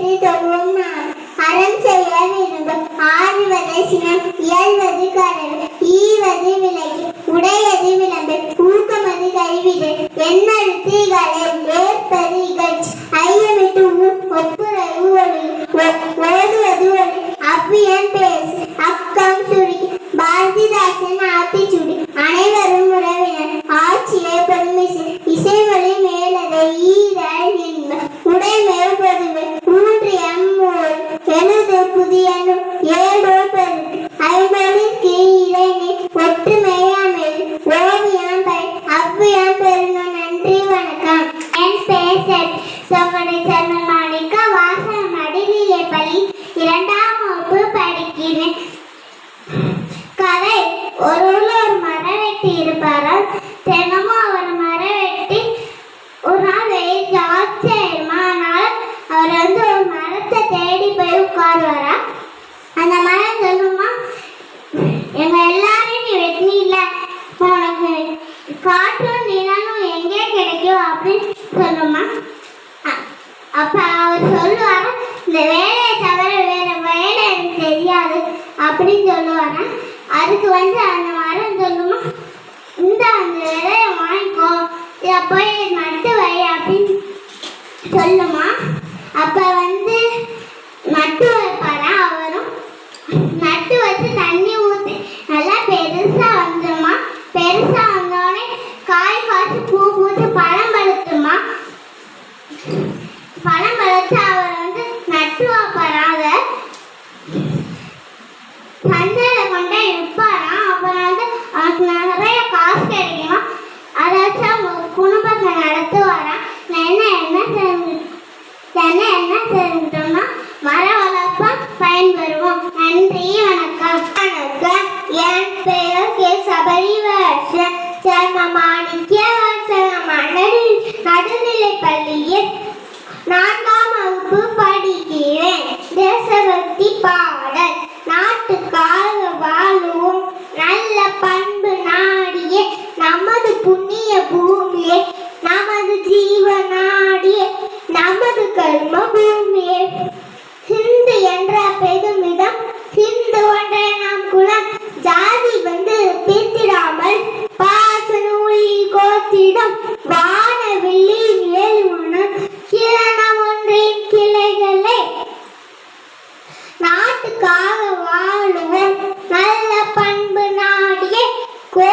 ஏற்றி தொழுவும் அறம் செய்ய விரும்பும் ஆறுவது சினம் இயல்வது கடல் many things. காற்றும் நிலனும் எங்கே கிடைக்கும் அப்படின்னு சொல்லுமா? அப்போ அப்ப அவர் சொல்லுவார் இந்த வேலையை தவிர வேற வேலை எனக்கு தெரியாது அப்படின்னு சொல்லுவாங்க அதுக்கு வந்து அந்த மரம் சொல்லுமா இந்த அந்த விலையை வாங்கிக்கோ. இதை போய் நட்டு வை அப்படின்னு சொல்லுமா. அப்ப வந்து நட்டு வைப்பாரா பெயர் கே சபரிவர்ஷன் சர்ம நடுநிலை பள்ளியில் நான்காம் வகுப்பு படிக்கிறேன் தேசபக்தி பாடல் நாட்டுக்காக வாழுவோம் நல்ல பண்பு நாடிய நமது புண்ணிய பூமியே நமது ஜீவ நாடிய நமது கர்ம பூமியே வானவில்லி ஏழு ஒன்று கிரணம் ஒன்றின் கிளைகளே. நாட்டுக்காக வாழுவோம் நல்ல பண்பு நாடியே கோ